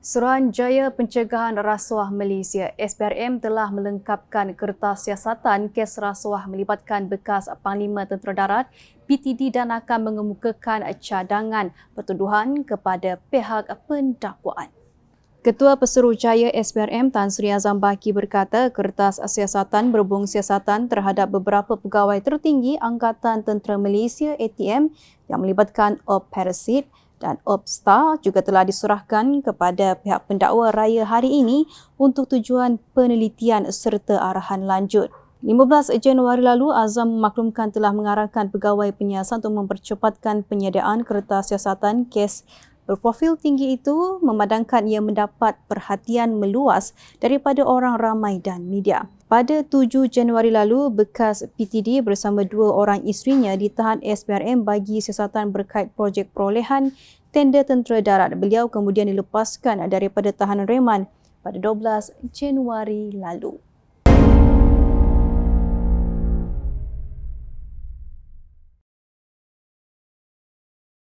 Suruhanjaya Pencegahan Rasuah Malaysia SPRM telah melengkapkan kertas siasatan kes rasuah melibatkan bekas Panglima Tentera Darat PTD dan akan mengemukakan cadangan pertuduhan kepada pihak pendakwaan. Ketua Pesuruhjaya SPRM Tan Sri Azam Baki berkata kertas siasatan berhubung siasatan terhadap beberapa pegawai tertinggi Angkatan Tentera Malaysia ATM yang melibatkan Op Parasit dan Opstar juga telah diserahkan kepada pihak pendakwa raya hari ini untuk tujuan penelitian serta arahan lanjut. 15 Januari lalu, Azam memaklumkan telah mengarahkan pegawai penyiasan untuk mempercepatkan penyediaan kertas siasatan kes berprofil tinggi itu memadangkan ia mendapat perhatian meluas daripada orang ramai dan media. Pada 7 Januari lalu, bekas PTD bersama dua orang isterinya ditahan SPRM bagi siasatan berkait projek perolehan tender tentera darat. Beliau kemudian dilepaskan daripada tahanan reman pada 12 Januari lalu.